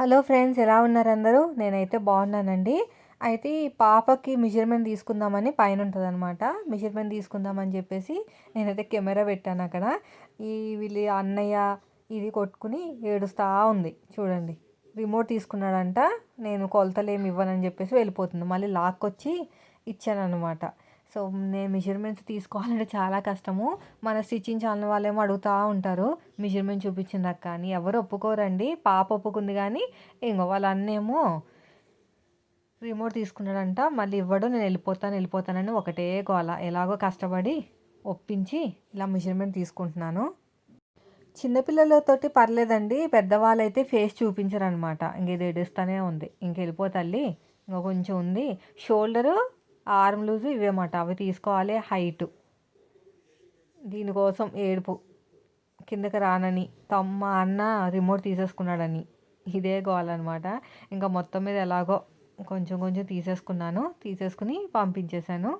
Hello friends ఎలా ఉన్నారు అందరూ? నేనైతే బాగున్నానండి. అయితే ఈ పాపకి మెజర్మెంట్ తీసుకుందామని పైన ఉంటుంది అనమాట మెజర్మెంట్ తీసుకుందామని చెప్పేసి నేనైతే కెమెరా పెట్టాను అక్కడ. ఈ వీళ్ళ అన్నయ్య ఇది కొట్టుకుని ఏడుస్తూ ఉంది. చూడండి. రిమోట్ తీసుకున్నాడంట. నేను కొలతలు ఏమి ఇవ్వనని చెప్పేసి వెళ్ళిపోతుంది. మళ్ళీ లాక్కొచ్చి ఇచ్చాను అనమాట సో నేను మెజర్మెంట్స్ తీసుకోవాలంటే చాలా కష్టము. మన స్టిచ్చింగ్ ఛానల్ వాళ్ళేమో అడుగుతూ ఉంటారు మెజర్మెంట్ చూపించింది కానీ ఎవరు ఒప్పుకోరండి. పాప ఒప్పుకుంది కానీ ఇంకో వాళ్ళ అన్నేమో రిమోట్ తీసుకున్నాడంట. మళ్ళీ ఇవ్వడు నేను వెళ్ళిపోతాను వెళ్ళిపోతానని ఒకటే గోల. ఎలాగో కష్టపడి ఒప్పించి ఇలా మెజర్మెంట్ తీసుకుంటున్నాను. చిన్నపిల్లలతోటి పర్లేదండి. పెద్దవాళ్ళు అయితే ఫేస్ చూపించరనమాట ఇంకేది ఏడుస్తూనే ఉంది. ఇంక వెళ్ళిపోతల్లి ఇంకా కొంచెం ఉంది. షోల్డరు ఆర్మ్ లూజు ఇవేమాట. అవి తీసుకోవాలి హైటు. దీనికోసం ఏడుపు. కిందకి రానని. తమ్మ అన్న రిమోట్ తీసేసుకున్నాడని. ఇదే గోవాలన్నమాట ఇంకా మొత్తం మీద ఎలాగో కొంచెం కొంచెం తీసేసుకున్నాను. తీసేసుకుని పంపించేశాను.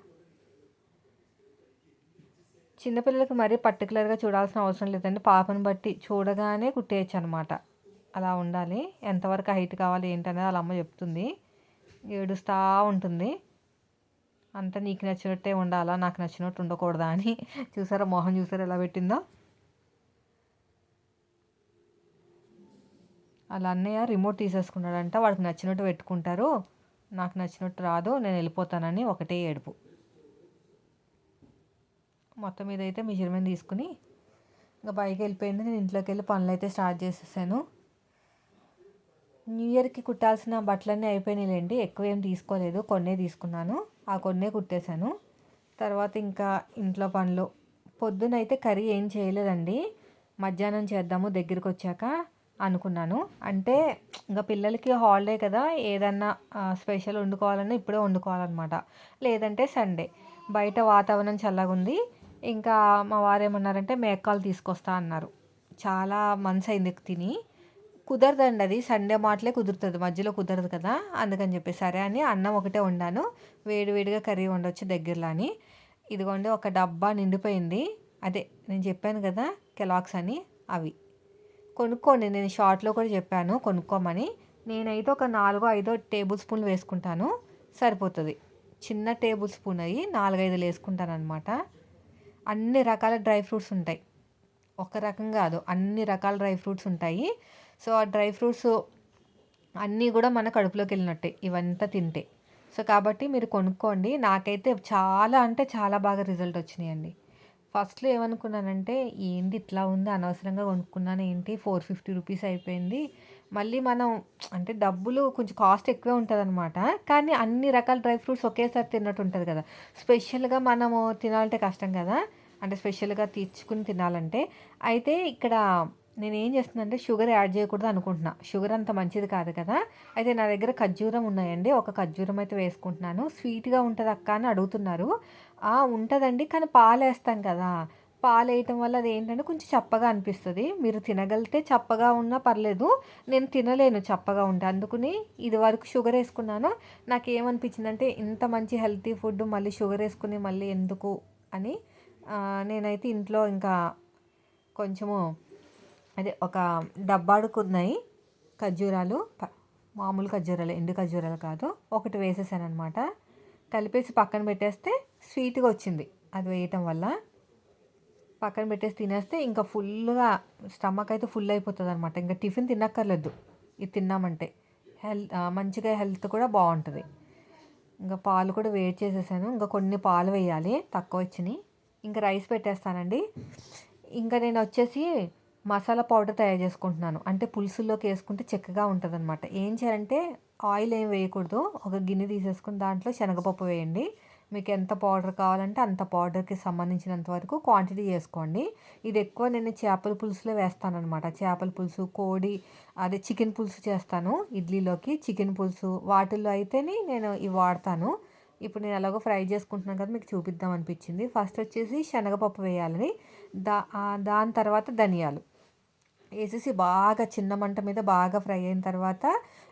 చిన్నపిల్లలకి మరీ పర్టికులర్గా చూడాల్సిన అవసరం లేదండి. పాపను బట్టి చూడగానే కుట్టేయచ్చు అనమాట అలా ఉండాలి. ఎంతవరకు హైట్ కావాలి ఏంటనేది వాళ్ళ అమ్మ చెప్తుంది. ఏడుస్తూ ఉంటుంది. అంతా నీకు నచ్చినట్టే ఉండాలా? నాకు నచ్చినట్టు ఉండకూడదా అని. చూసారా? మోహన్ చూసారా ఎలా పెట్టిందో? అలా అన్నయ్య రిమోట్ తీసేసుకున్నాడంట. వాడికి నచ్చినట్టు పెట్టుకుంటారు. నాకు నచ్చినట్టు రాదు. నేను వెళ్ళిపోతానని ఒకటే ఏడుపు. మొత్తం మీద అయితే మెజర్మెంట్ తీసుకుని ఇంకా బయకి వెళ్ళిపోయింది. నేను ఇంట్లోకి వెళ్ళి పనులు అయితే స్టార్ట్ చేసేసాను. న్యూ ఇయర్కి కుట్టాల్సిన బట్టలన్నీ అయిపోయినాయిలేండి. ఎక్కువ ఏం తీసుకోలేదు. కొన్నే తీసుకున్నాను. ఆ కొన్నే కుట్టేశాను. తర్వాత ఇంకా ఇంట్లో పనులు. పొద్దునైతే కర్రీ ఏం చేయలేదండి. మధ్యాహ్నం చేద్దాము దగ్గరికి వచ్చాక అనుకున్నాను. అంటే ఇంకా పిల్లలకి హాలిడే కదా ఏదన్నా స్పెషల్ వండుకోవాలన్నా ఇప్పుడే వండుకోవాలన్నమాట. లేదంటే సండే. బయట వాతావరణం చల్లగా ఉంది ఇంకా మా వారు ఏమన్నారంటే మేకాలు తీసుకొస్తా అన్నారు. చాలా మంత్స్ అయింది తిని. కుదరదండి అది. సండే మాటలే కుదురుతుంది. మధ్యలో కుదరదు కదా. అందుకని చెప్పి సరే అని అన్నం ఒకటే వండాను. వేడివేడిగా కర్రీ వండొచ్చు దగ్గరలో అని. ఇదిగోండి ఒక డబ్బా నిండిపోయింది. అదే నేను చెప్పాను కదా కెలాక్స్ అని అవి. కొనుక్కోండి. నేను షార్ట్లో కూడా చెప్పాను కొనుక్కోమని. నేనైతే ఒక నాలుగో ఐదో టేబుల్ స్పూన్లు వేసుకుంటాను. సరిపోతుంది. చిన్న టేబుల్ స్పూన్ అయ్యి నాలుగైదులు వేసుకుంటాను అనమాట అన్ని రకాల డ్రై ఫ్రూట్స్ ఉంటాయి. ఒక రకం కాదు. అన్ని రకాల డ్రై ఫ్రూట్స్ ఉంటాయి. సో ఆ డ్రై ఫ్రూట్స్ అన్నీ కూడా మన కడుపులోకి వెళ్ళినట్టే ఇవంతా తింటే. సో కాబట్టి మీరు కొనుక్కోండి. నాకైతే చాలా అంటే చాలా బాగా రిజల్ట్ వచ్చినాయండి. ఫస్ట్లో ఏమనుకున్నానంటే ఏంది ఇట్లా ఉంది? అనవసరంగా కొనుక్కున్నాను ఏంటి? ఫోర్ ఫిఫ్టీ రూపీస్ అయిపోయింది. మళ్ళీ మనం అంటే డబ్బులు కొంచెం కాస్ట్ ఎక్కువే ఉంటుంది అనమాట కానీ అన్ని రకాల డ్రై ఫ్రూట్స్ ఒకేసారి తిన్నట్టు ఉంటుంది కదా. స్పెషల్గా మనము తినాలంటే కష్టం కదా. అంటే స్పెషల్గా తీర్చుకుని తినాలంటే. అయితే ఇక్కడ నేను ఏం చేస్తున్నానంటే షుగర్ యాడ్ చేయకూడదు అనుకుంటున్నా. షుగర్ అంత మంచిది కాదు కదా. అయితే నా దగ్గర ఖర్జూరం ఉన్నాయండి. ఒక ఖర్జూరం అయితే వేసుకుంటున్నాను. స్వీట్గా ఉంటుంది అక్క అని అడుగుతున్నారు. ఉంటుందండి కానీ పాలు వేస్తాం కదా. పాలు వేయటం వల్ల అది ఏంటంటే కొంచెం చప్పగా అనిపిస్తుంది. మీరు తినగలిగితే చప్పగా ఉన్నా పర్లేదు. నేను తినలేను చప్పగా ఉంటే. అందుకుని ఇది వరకు షుగర్ వేసుకున్నాను. నాకు ఏమనిపించిందంటే ఇంత మంచి హెల్తీ ఫుడ్ మళ్ళీ షుగర్ వేసుకుని మళ్ళీ ఎందుకు అని నేనైతే ఇంట్లో ఇంకా కొంచెము అదే ఒక డబ్బాడుకున్నాయి ఖర్జూరాలు మామూలు ఖర్జూరాలు ఎండు ఖర్జూరాలు కాదు. ఒకటి వేసేసాను అనమాట కలిపేసి పక్కన పెట్టేస్తే స్వీట్గా వచ్చింది. అది వేయటం వల్ల పక్కన పెట్టేసి తినేస్తే ఇంకా ఫుల్గా స్టమక్ అయితే ఫుల్ అయిపోతుంది అనమాట ఇంకా టిఫిన్ తినక్కర్లేదు. ఇది తిన్నామంటే. హెల్త్ మంచిగా హెల్త్ కూడా బాగుంటుంది. ఇంకా పాలు కూడా వేడి చేసేసాను. ఇంకా కొన్ని పాలు వేయాలి తక్కువ వచ్చినాయి ఇంకా రైస్ పెట్టేస్తానండి. ఇంకా నేను వచ్చేసి మసాలా పౌడర్ తయారు చేసుకుంటున్నాను. అంటే పులుసుల్లోకి వేసుకుంటే చక్కగా ఉంటుంది అనమాట ఏం చేయాలంటే ఆయిల్ ఏం వేయకూడదు. ఒక గిన్నె తీసేసుకుని దాంట్లో శనగపప్పు వేయండి. మీకు ఎంత పౌడర్ కావాలంటే అంత పౌడర్కి సంబంధించినంత వరకు క్వాంటిటీ చేసుకోండి. ఇది ఎక్కువ నేను చేపల పులుసులో వేస్తానమాట చేపల పులుసు కోడి అదే చికెన్ పులుసు చేస్తాను. ఇడ్లీలోకి చికెన్ పులుసు వాటిల్లో అయితేనే నేను ఇవి వాడతాను. ఇప్పుడు నేను ఎలాగో ఫ్రై చేసుకుంటున్నాను కదా మీకు చూపిద్దాం అనిపించింది. ఫస్ట్ వచ్చేసి శనగపప్పు వేయాలని. దా దాని తర్వాత ధనియాలు. వేసేసి బాగా చిన్న మంట మీద బాగా ఫ్రై అయిన తర్వాత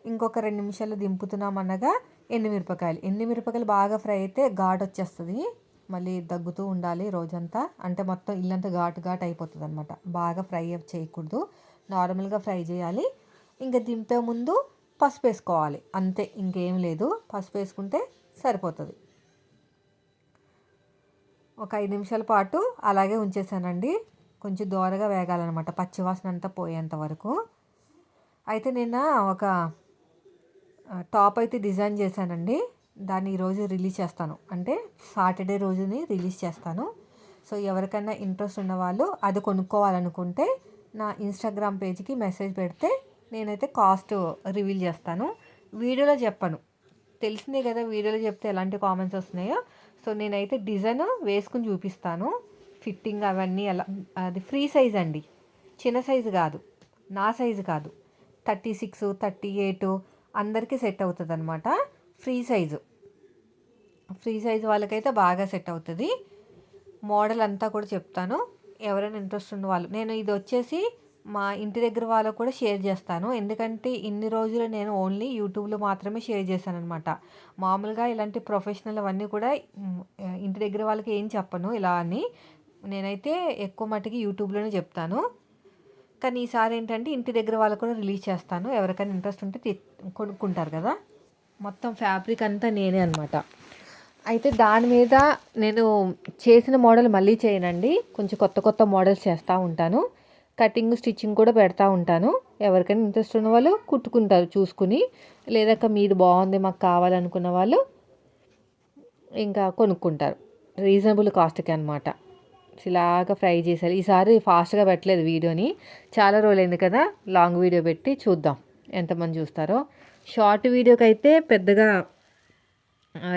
ఇంకొక రెండు నిమిషాలు దింపుతున్నాం అనగా ఎండుమిరపకాయలు. ఎండుమిరపకాయలు బాగా ఫ్రై అయితే ఘాట్ వచ్చేస్తుంది. మళ్ళీ దగ్గుతూ ఉండాలి రోజంతా. అంటే మొత్తం ఇల్లంతా ఘాటు ఘాట్ అయిపోతుంది అనమాట బాగా ఫ్రై చేయకూడదు. నార్మల్గా ఫ్రై చేయాలి. ఇంకా దింపే ముందు పసుపు వేసుకోవాలి. అంతే ఇంకేం లేదు. పసుపు వేసుకుంటే సరిపోతుంది. ఒక ఐదు నిమిషాల పాటు అలాగే ఉంచేసానండి. కొంచెం దోరగా వేగాలన్నమాట. పచ్చివాసన అంతా పోయేంత వరకు. అయితే నేను ఒక టాప్ అయితే డిజైన్ చేశానండి. దాన్ని ఈరోజు రిలీజ్ చేస్తాను. అంటే సాటర్డే రోజుని రిలీజ్ చేస్తాను. సో ఎవరికైనా ఇంట్రెస్ట్ ఉన్నవాళ్ళు అది కొనుక్కోవాలనుకుంటే నా ఇన్స్టాగ్రామ్ పేజ్కి మెసేజ్ పెడితే నేనైతే కాస్ట్ రివీల్ చేస్తాను. వీడియోలో చెప్పను. తెలిసిందే కదా వీడియోలో చెప్తే ఎలాంటి కామెంట్స్ వస్తున్నాయో. సో నేనైతే డిజైన్ వేసుకుని చూపిస్తాను. ఫిట్టింగ్ అవన్నీ ఎలా అది ఫ్రీ సైజ్ అండి. చిన్న సైజు కాదు. నా సైజు కాదు. థర్టీ సిక్స్ థర్టీ ఎయిట్ అందరికీ సెట్ అవుతుంది అనమాట ఫ్రీ సైజు. ఫ్రీ సైజ్ వాళ్ళకైతే బాగా సెట్ అవుతుంది. మోడల్ అంతా కూడా చెప్తాను. ఎవరైనా ఇంట్రెస్ట్ ఉన్న వాళ్ళు నేను ఇది వచ్చేసి మా ఇంటి దగ్గర వాళ్ళకు కూడా షేర్ చేస్తాను. ఎందుకంటే ఇన్ని రోజులు నేను ఓన్లీ యూట్యూబ్లో మాత్రమే షేర్ చేశాను అనమాట మామూలుగా ఇలాంటి ప్రొఫెషనల్ అవన్నీ కూడా ఇంటి దగ్గర వాళ్ళకి ఏం చెప్పను ఇలా అని. నేనైతే ఎక్కువ మటుకి యూట్యూబ్లోనే చెప్తాను. కానీ ఈసారి ఏంటంటే ఇంటి దగ్గర వాళ్ళకు కూడా రిలీజ్ చేస్తాను. ఎవరికైనా ఇంట్రెస్ట్ ఉంటే కొనుక్కుంటారు కదా. మొత్తం ఫ్యాబ్రిక్ అంతా నేనే అనమాట అయితే దాని మీద నేను చేసిన మోడల్ మళ్ళీ చేయనండి. కొంచెం కొత్త కొత్త మోడల్స్ చేస్తూ ఉంటాను. కటింగ్ స్టిచ్చింగ్ కూడా పెడతా ఉంటాను. ఎవరికైనా ఇంట్రెస్ట్ ఉన్న వాళ్ళు కుట్టుకుంటారు చూసుకుని. లేదాక మీది బాగుంది మాకు కావాలనుకున్న వాళ్ళు ఇంకా కొనుక్కుంటారు. రీజనబుల్ కాస్ట్కి అనమాట ఇలాగ ఫ్రై చేసారు ఈసారి ఫాస్ట్గా పెట్టలేదు వీడియోని. చాలా రోజులైంది కదా లాంగ్ వీడియో పెట్టి చూద్దాం ఎంతమంది చూస్తారో. షార్ట్ వీడియోకి అయితే పెద్దగా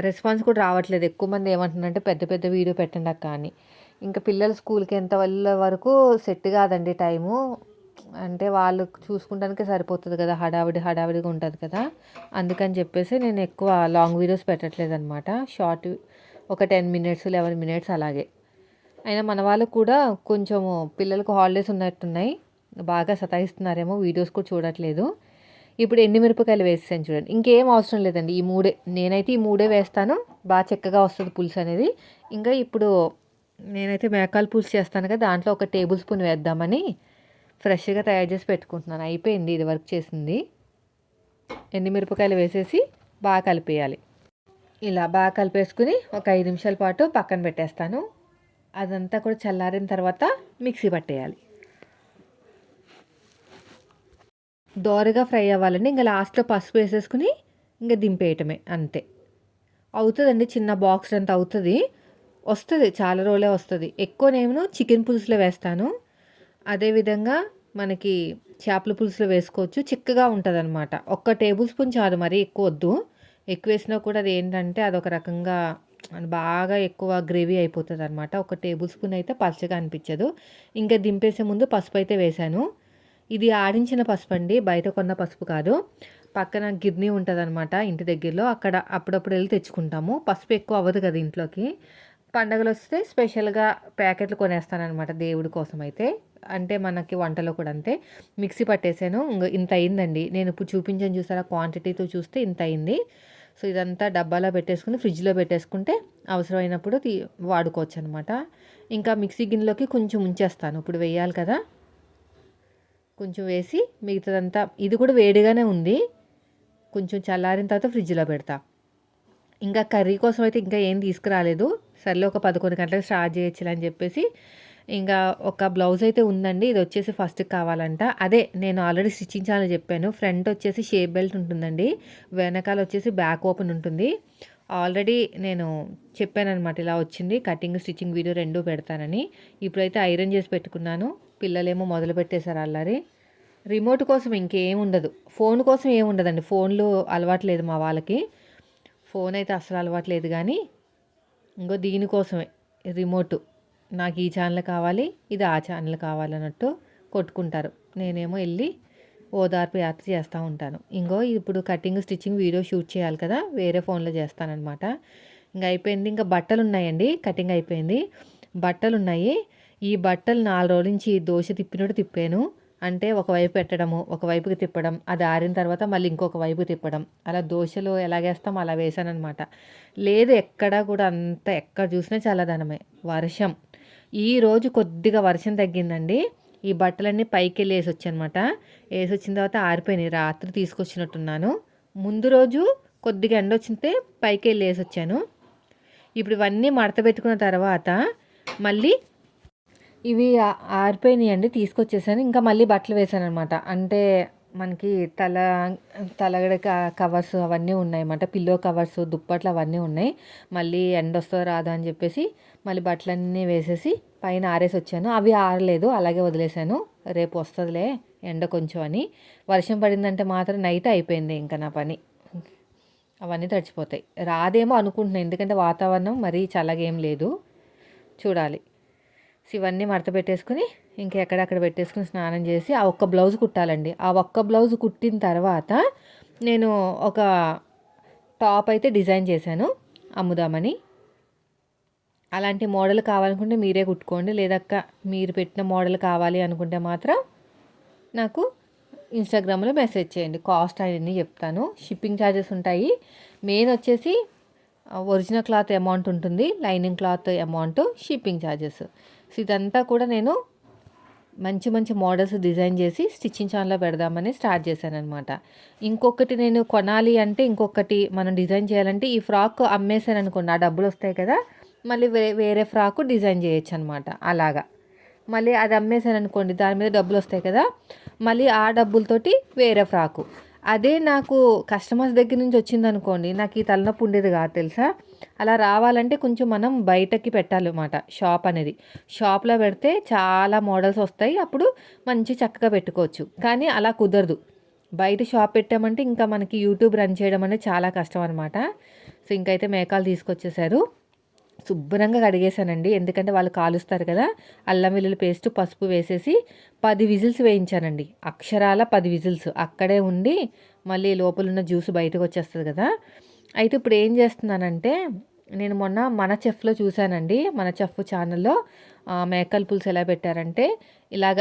రెస్పాన్స్ కూడా రావట్లేదు. ఎక్కువ మంది ఏమంటున్నారంటే పెద్ద పెద్ద వీడియో పెట్టండి అక్క అని. ఇంకా పిల్లలు స్కూల్కి ఎంత వెళ్ళే వరకు సెట్ కాదండి టైము. అంటే వాళ్ళు చూసుకుంటానికే సరిపోతుంది కదా హడావిడి హడావిడిగా ఉంటుంది కదా. అందుకని చెప్పేసి నేను ఎక్కువ లాంగ్ వీడియోస్ పెట్టట్లేదు అనమాట షార్ట్ ఒక టెన్ మినిట్స్ లెవెన్ మినిట్స్ అలాగే. అయినా మన వాళ్ళు కూడా కొంచెము పిల్లలకు హాలిడేస్ ఉన్నట్టున్నాయి. బాగా సతాయిస్తున్నారేమో వీడియోస్ కూడా చూడట్లేదు. ఇప్పుడు ఎండి మిరపకాయలు వేసేసాను చూడండి. ఇంకేం అవసరం లేదండి. ఈ మూడే నేనైతే ఈ మూడే వేస్తాను. బాగా చక్కగా వస్తుంది పులుసు అనేది. ఇంకా ఇప్పుడు నేనైతే మేకాల పులుసు చేస్తాను కదా దాంట్లో ఒక టేబుల్ స్పూన్ వేద్దామని ఫ్రెష్గా తయారు చేసి పెట్టుకుంటున్నాను. అయిపోయింది ఇది వర్క్ చేసింది. ఎండిమిరపకాయలు వేసేసి బాగా కలిపేయాలి. ఇలా బాగా కలిపేసుకుని ఒక ఐదు నిమిషాల పాటు పక్కన పెట్టేస్తాను. అదంతా కూడా చల్లారిన తర్వాత మిక్సీ పట్టేయాలి. దోరగా ఫ్రై అవ్వాలండి. ఇంకా లాస్ట్లో పసుపు వేసేసుకుని ఇంకా దింపేయటమే అంతే. అవుతుందండి చిన్న బాక్స్ అంత అవుతుంది. వస్తుంది చాలా రోజులే వస్తుంది. ఎక్కువ నేను చికెన్ పులుసులో వేస్తాను. అదేవిధంగా మనకి చేపల పులుసులో వేసుకోవచ్చు. చిక్కగా ఉంటుంది అనమాట ఒక్క టేబుల్ స్పూన్ చాలు మరీ ఎక్కువ వద్దు. ఎక్కువ వేసినా కూడా అది ఏంటంటే అదొక రకంగా బాగా ఎక్కువ గ్రేవీ అయిపోతుంది అనమాట ఒక టేబుల్ స్పూన్ అయితే పచ్చగా అనిపించదు. ఇంకా దింపేసే ముందు పసుపు అయితే వేశాను ఇది ఆడించిన పసుపు అండి బయట కొన్న పసుపు కాదు. పక్కన గిర్నీ ఉంటుంది అనమాట ఇంటి దగ్గరలో. అక్కడ అప్పుడప్పుడు వెళ్ళి తెచ్చుకుంటాము. పసుపు ఎక్కువ అవ్వదు కదా ఇంట్లోకి. పండగలు వస్తే స్పెషల్గా ప్యాకెట్లు కొనేస్తానమాట దేవుడి కోసం అయితే. అంటే మనకి వంటలో కూడా అంతే. మిక్సీ పట్టేసాను. ఇంత అయిందండి. నేను ఇప్పుడు చూపించాను చూసారా? క్వాంటిటీతో చూస్తే ఇంత అయింది. సో ఇదంతా డబ్బాలో పెట్టేసుకుని ఫ్రిడ్జ్లో పెట్టేసుకుంటే అవసరమైనప్పుడు వాడుకోవచ్చు అనమాట ఇంకా మిక్సీ గిన్నెలోకి కొంచెం ఉంచేస్తాను. ఇప్పుడు వేయాలి కదా. కొంచెం వేసి మిగతాదంతా ఇది కూడా వేడిగానే ఉంది. కొంచెం చల్లారిన తర్వాత ఫ్రిడ్జ్లో పెడతా. ఇంకా కర్రీ కోసం అయితే ఇంకా ఏం తీసుకురాలేదు. సర్లే ఒక పదకొండు గంటలకు స్టార్ట్ చేయొచ్చులని చెప్పేసి ఇంకా ఒక బ్లౌజ్ అయితే ఉందండి. ఇది వచ్చేసి ఫస్ట్ కావాలంట. అదే నేను ఆల్రెడీ స్టిచ్చింగ్ చెప్పాను. ఫ్రంట్ వచ్చేసి షేప్ బెల్ట్ ఉంటుందండి. వెనకాల వచ్చేసి బ్యాక్ ఓపెన్ ఉంటుంది. ఆల్రెడీ నేను చెప్పానమాట ఇలా వచ్చింది. కటింగ్ స్టిచ్చింగ్ వీడియో రెండూ పెడతానని. ఇప్పుడైతే ఐరన్ చేసి పెట్టుకున్నాను. పిల్లలేమో మొదలు పెట్టేశారు అల్లరి. రిమోట్ కోసం ఇంకేం ఉండదు. ఫోన్ కోసం ఏముండదండి ఫోన్లు అలవాట్లేదు మా వాళ్ళకి. ఫోన్ అయితే అసలు అలవాట్లేదు కానీ ఇంకో దీనికోసమే రిమోట్. నాకు ఈ ఛానల్ కావాలి ఇది ఆ ఛానల్ కావాలన్నట్టు కొట్టుకుంటారు. నేనేమో వెళ్ళి ఓదార్పు యాత్ర చేస్తూ ఉంటాను. ఇంకో ఇప్పుడు కటింగ్ స్టిచ్చింగ్ వీడియో షూట్ చేయాలి కదా వేరే ఫోన్లో చేస్తానమాట ఇంకా అయిపోయింది ఇంకా బట్టలు ఉన్నాయండి కటింగ్ అయిపోయింది. బట్టలు ఉన్నాయి. ఈ బట్టలు నాలుగు రోజుల నుంచి దోశ తిప్పినట్టు తిప్పాను. అంటే ఒకవైపు పెట్టడము ఒకవైపుకి తిప్పడం అది ఆరిన తర్వాత మళ్ళీ ఇంకొక వైపు తిప్పడం. అలా దోశలు ఎలాగేస్తాం అలా వేసానమాట లేదు ఎక్కడ కూడా అంత ఎక్కడ చూసినా చల్లదనమే. వర్షం. ఈరోజు కొద్దిగా వర్షం తగ్గిందండి. ఈ బట్టలన్నీ పైకి వెళ్ళి వేసి వచ్చానమాట వేసి వచ్చిన తర్వాత ఆరిపోయినాయి. రాత్రి తీసుకొచ్చినట్టున్నాను. ముందు రోజు కొద్దిగా ఎండ వచ్చితే పైకి వెళ్ళి వేసి వచ్చాను ఇప్పుడు ఇవన్నీ మడత పెట్టుకున్న తర్వాత మళ్ళీ ఇవి ఆరిపోయినాయి అండి తీసుకొచ్చేసాను. ఇంకా మళ్ళీ బట్టలు వేసాను అనమాట అంటే మనకి తల తలగడ కవర్స్ అవన్నీ ఉన్నాయి అన్నమాట. పిల్లో కవర్స్ దుప్పట్లు అవన్నీ ఉన్నాయి. మళ్ళీ ఎండ వస్తుందో రాదా అని చెప్పేసి మళ్ళీ బట్టలన్నీ వేసేసి పైన ఆరేసి వచ్చాను. అవి ఆరలేదు అలాగే వదిలేశాను రేపు వస్తుందిలే ఎండ కొంచెం అని. వర్షం పడిందంటే మాత్రం నైట్ అయిపోయింది ఇంకా నా పని. అవన్నీ తడిచిపోతాయి. రాదేమో అనుకుంటున్నాను ఎందుకంటే వాతావరణం మరీ చల్లగా ఏం లేదు. చూడాలి. ఇవన్నీ మడత పెట్టేసుకుని ఇంకా ఎక్కడెక్కడ పెట్టేసుకుని స్నానం చేసి ఆ ఒక్క బ్లౌజ్ కుట్టాలండి. ఆ ఒక్క బ్లౌజ్ కుట్టిన తర్వాత నేను ఒక టాప్ అయితే డిజైన్ చేశాను అమ్ముదామని. అలాంటి మోడల్ కావాలనుకుంటే మీరే కుట్టుకోండి లేదక్క మీరు పెట్టిన మోడల్ కావాలి అనుకుంటే మాత్రం నాకు ఇన్స్టాగ్రామ్లో మెసేజ్ చేయండి. కాస్ట్ అవన్నీ చెప్తాను. షిప్పింగ్ ఛార్జెస్ ఉంటాయి. మెయిన్ వచ్చేసి ఒరిజినల్ క్లాత్ అమౌంట్ ఉంటుంది. Lining cloth amount shipping charges. ఇదంతా కూడా నేను మంచి మంచి మోడల్స్ డిజైన్ చేసి స్టిచ్చింగ్ ఛానల్లో పెడదామని స్టార్ట్ చేశాను అనమాట ఇంకొకటి నేను కొనాలి అంటే ఇంకొకటి మనం డిజైన్ చేయాలంటే ఈ ఫ్రాక్ అమ్మేశాను అనుకోండి ఆ డబ్బులు వస్తాయి కదా మళ్ళీ వే వేరే ఫ్రాక్ డిజైన్ చేయొచ్చు అనమాట అలాగా. మళ్ళీ అది అమ్మేశాను అనుకోండి దాని మీద డబ్బులు వస్తాయి కదా మళ్ళీ ఆ డబ్బులతోటి వేరే ఫ్రాకు. అదే నాకు కస్టమర్స్ దగ్గర నుంచి వచ్చింది అనుకోండి నాకు ఈ తలనొప్పి ఉండేది కాదు తెలుసా? అలా రావాలంటే కొంచెం మనం బయటకి పెట్టాలన్నమాట షాప్ అనేది. షాప్లో పెడితే చాలా మోడల్స్ వస్తాయి అప్పుడు మంచి చక్కగా పెట్టుకోవచ్చు. కానీ అలా కుదరదు. బయట షాప్ పెట్టామంటే ఇంకా మనకి యూట్యూబ్ రన్ చేయడం అనేది చాలా కష్టం అనమాట సో ఇంకైతే మేకాలు తీసుకొచ్చేసారు. శుభ్రంగా కడిగేశానండి. ఎందుకంటే వాళ్ళు కాలుస్తారు కదా అల్లం వెల్లుల్లి పేస్ట్ పసుపు వేసేసి పది విజిల్స్ వేయించానండి. అక్షరాల పది విజిల్స్ అక్కడే ఉండి మళ్ళీ లోపల ఉన్న జ్యూస్ బయటకు వచ్చేస్తుంది కదా. అయితే ఇప్పుడు ఏం చేస్తున్నానంటే నేను మొన్న మన చెఫ్లో చూశానండి. మన చెఫ్ ఛానల్లో మేకల్ పులుసు ఎలా పెట్టారంటే ఇలాగ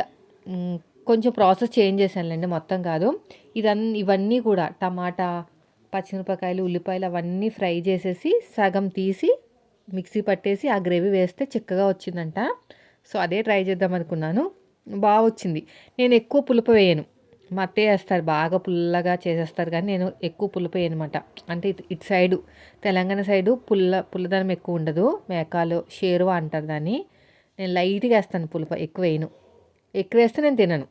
కొంచెం ప్రాసెస్ చేంజ్ చేశానులేండి మొత్తం కాదు. ఇదన్ ఇవన్నీ కూడా టమాటా పచ్చిమిరపకాయలు ఉల్లిపాయలు అవన్నీ ఫ్రై చేసేసి సగం తీసి మిక్సీ పట్టేసి ఆ గ్రేవీ వేస్తే చిక్కగా వచ్చిందంట. సో అదే ట్రై చేద్దాం అనుకున్నాను. బాగా వచ్చింది. నేను ఎక్కువ పులుపు వేయను. మా అత్తయ్య వేస్తారు బాగా పుల్లగా చేసేస్తారు కానీ నేను ఎక్కువ పులుపు వేయనమాట అంటే ఇటు సైడు తెలంగాణ సైడు పుల్ల పుల్లదనం ఎక్కువ ఉండదు. మేకాలు షేరువా అంటారు దాన్ని. నేను లైట్గా వేస్తాను పులుపు ఎక్కువ వేయను. ఎక్కువ వేస్తే నేను తినను.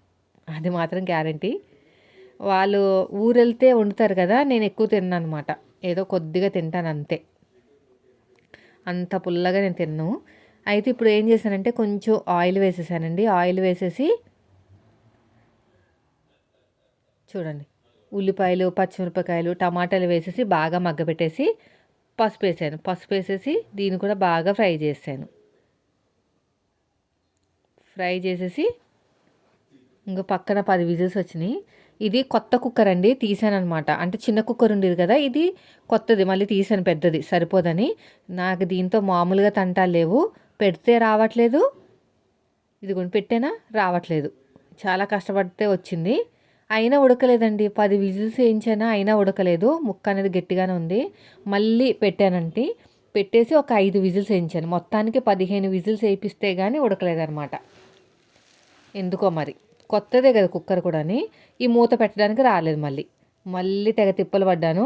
అది మాత్రం గ్యారంటీ. వాళ్ళు ఊరెళ్తే వండుతారు కదా నేను ఎక్కువ తిన్నాను అనమాట ఏదో కొద్దిగా తింటాను అంతే. అంత పుల్లగా నేను తిన్నాను అయితే ఇప్పుడు ఏం చేశానంటే కొంచెం ఆయిల్ వేసేసానండి. ఆయిల్ వేసేసి చూడండి. ఉల్లిపాయలు పచ్చిమిరపకాయలు టమాటాలు వేసేసి బాగా మగ్గబెట్టేసి పసుపు వేసాను. పసుపు వేసేసి దీన్ని కూడా బాగా ఫ్రై చేశాను. ఫ్రై చేసేసి ఇంకా పక్కన పది విజిల్స్ వచ్చినాయి. ఇది కొత్త కుక్కర్ అండి తీసాను అనమాట అంటే చిన్న కుక్కర్ ఉండేది కదా ఇది కొత్తది మళ్ళీ తీసాను పెద్దది సరిపోదని. నాకు దీంతో మామూలుగా తంటాలు లేవు. పెడితే రావట్లేదు. ఇది కొని పెట్టేనా? రావట్లేదు. చాలా కష్టపడితే వచ్చింది. అయినా ఉడకలేదండి. పది విజిల్స్ వేయించానా? అయినా ఉడకలేదు. ముక్క అనేది గట్టిగానే ఉంది. మళ్ళీ పెట్టానంటే. పెట్టేసి ఒక ఐదు విజిల్స్ వేయించాను. మొత్తానికి పదిహేను విజిల్స్ వేయిస్తే కానీ ఉడకలేదనమాట. ఎందుకో మరి. కొత్తదే కదా కుక్కర్ కూడాని. ఈ మూత పెట్టడానికి రాలేదు మళ్ళీ. మళ్ళీ తెగ తిప్పలు పడ్డాను.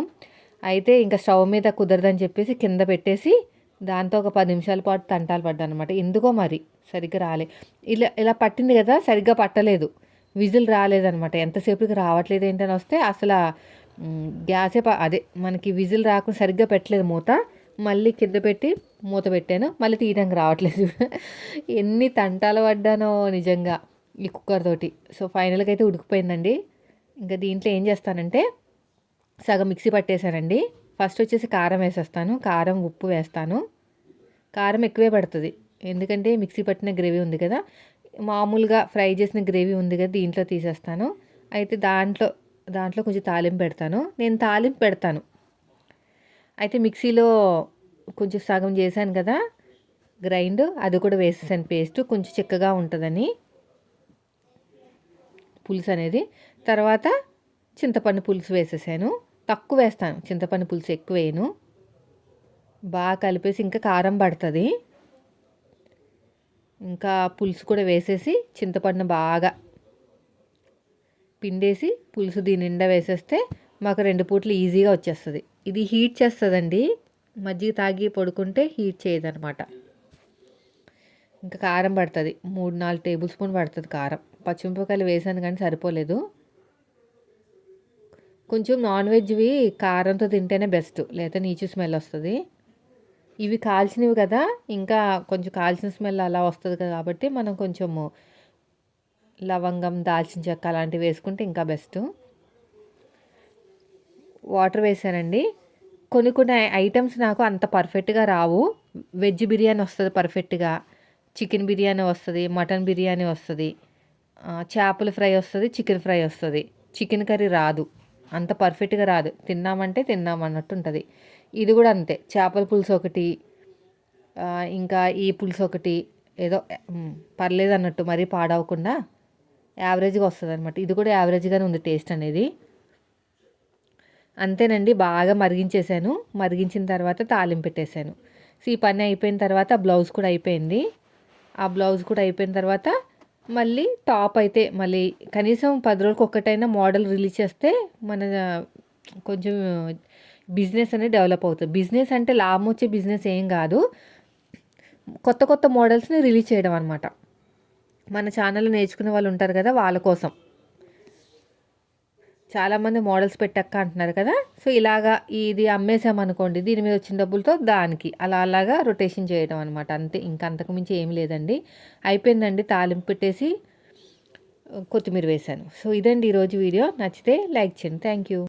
అయితే ఇంకా స్టవ్ మీద కుదరదని చెప్పేసి కింద పెట్టేసి దాంతో ఒక పది నిమిషాల పాటు తంటాలు పడ్డాను అనమాట ఎందుకో మరి? సరిగ్గా రాలే. ఇలా ఇలా పట్టింది కదా సరిగ్గా పట్టలేదు. విజిల్ రాలేదనమాట ఎంతసేపుకి రావట్లేదు ఏంటని వస్తే అసలు గ్యాసే అదే మనకి విజిల్ రాకుండా సరిగ్గా పెట్టలేదు మూత. మళ్ళీ కింద పెట్టి మూత పెట్టాను. మళ్ళీ తీయడానికి రావట్లేదు. ఎన్ని తంటాలు పడ్డానో నిజంగా. ఈ కుక్కర్ తోటి. సో ఫైనల్గా అయితే ఉడికిపోయిందండి. ఇంకా దీంట్లో ఏం చేస్తానంటే సగం మిక్సీ పట్టేశానండి. ఫస్ట్ వచ్చేసి కారం వేసేస్తాను. కారం ఉప్పు వేస్తాను. కారం ఎక్కువే పడుతుంది. ఎందుకంటే మిక్సీ పట్టిన గ్రేవీ ఉంది కదా. మామూలుగా ఫ్రై చేసిన గ్రేవీ ఉంది కదా దీంట్లో తీసేస్తాను. అయితే దాంట్లో దాంట్లో కొంచెం తాలింపు పెడతాను. నేను తాలింపు పెడతాను. అయితే మిక్సీలో కొంచెం సగం చేశాను కదా గ్రైండ్ అది కూడా వేసేసాను పేస్ట్. కొంచెం చిక్కగా ఉంటుందని. పులుసు అనేది. తర్వాత చింతపండు పులుసు వేసేసాను. తక్కువ వేస్తాను. చింతపండు పులుసు ఎక్కువ వేయను. బాగా కలిపేసి ఇంకా కారం పడుతుంది. ఇంకా పులుసు కూడా వేసేసి చింతపండు బాగా పిండేసి పులుసు దీని నిండా వేసేస్తే మాకు రెండు పూట్లు ఈజీగా వచ్చేస్తుంది. ఇది హీట్ చేస్తుందండి. మజ్జిగ తాగి పడుకుంటే హీట్ చేయదనమాట. ఇంకా కారం పడుతుంది. మూడు నాలుగు టేబుల్ స్పూన్ పడుతుంది కారం. పచ్చిమిరపకాయలు వేసాను కానీ సరిపోలేదు. కొంచెం నాన్ వెజ్వి కారంతో తింటేనే బెస్ట్ లేదా నీచు స్మెల్ వస్తుంది. ఇవి కాల్చినవి కదా ఇంకా కొంచెం కాల్చిన స్మెల్ అలా వస్తుంది కాబట్టి మనం కొంచెము లవంగం దాల్చిన చెక్క అలాంటివి వేసుకుంటే ఇంకా బెస్ట్. వాటర్ వేసానండి. కొన్ని కొన్ని ఐటమ్స్ నాకు అంత పర్ఫెక్ట్గా రావు. వెజ్ బిర్యానీ వస్తుంది పర్ఫెక్ట్గా. చికెన్ బిర్యానీ వస్తుంది మటన్ బిర్యానీ వస్తుంది. చేపల ఫ్రై వస్తుంది చికెన్ ఫ్రై వస్తుంది. చికెన్ కర్రీ రాదు. అంత పర్ఫెక్ట్గా రాదు. తిన్నామంటే తిన్నామన్నట్టు ఉంటుంది. ఇది కూడా అంతే. చేపల పులుసు ఒకటి ఇంకా ఈ పులుసు ఒకటి ఏదో పర్లేదు అన్నట్టు మరీ పాడవకుండా యావరేజ్గా వస్తుంది అనమాట ఇది కూడా యావరేజ్గానే ఉంది టేస్ట్ అనేది. అంతేనండి. బాగా మరిగించేశాను మరిగించిన తర్వాత తాలింపు పెట్టేశాను సో ఈ పని అయిపోయిన తర్వాత బ్లౌజ్ కూడా అయిపోయింది. ఆ బ్లౌజ్ కూడా అయిపోయిన తర్వాత మళ్ళీ టాప్ అయితే మళ్ళీ కనీసం పది రోజులకు ఒక్కటైనా మోడల్ రిలీజ్ చేస్తే మన కొంచెం బిజినెస్ అనేది డెవలప్ అవుతుంది. బిజినెస్ అంటే లాభం వచ్చే బిజినెస్ ఏం కాదు. కొత్త కొత్త మోడల్స్ని రిలీజ్ చేయడం అనమాట మన ఛానల్లో నేర్చుకునే వాళ్ళు ఉంటారు కదా వాళ్ళ కోసం. చాలామంది మోడల్స్ పెట్టక్క అంటున్నారు కదా. సో ఇలాగా ఇది అమ్మేసామనుకోండి దీని మీద వచ్చిన డబ్బులతో దానికి అలా అలాగా రొటేషన్ చేయడం అనమాట అంతే ఇంకా అంతకుమించి ఏం లేదండి. అయిపోయిందండి తాలింపు పెట్టేసి కొత్తిమీర వేశాను. సో ఇదండి ఈరోజు వీడియో. నచ్చితే లైక్ చేయండి. Thank you.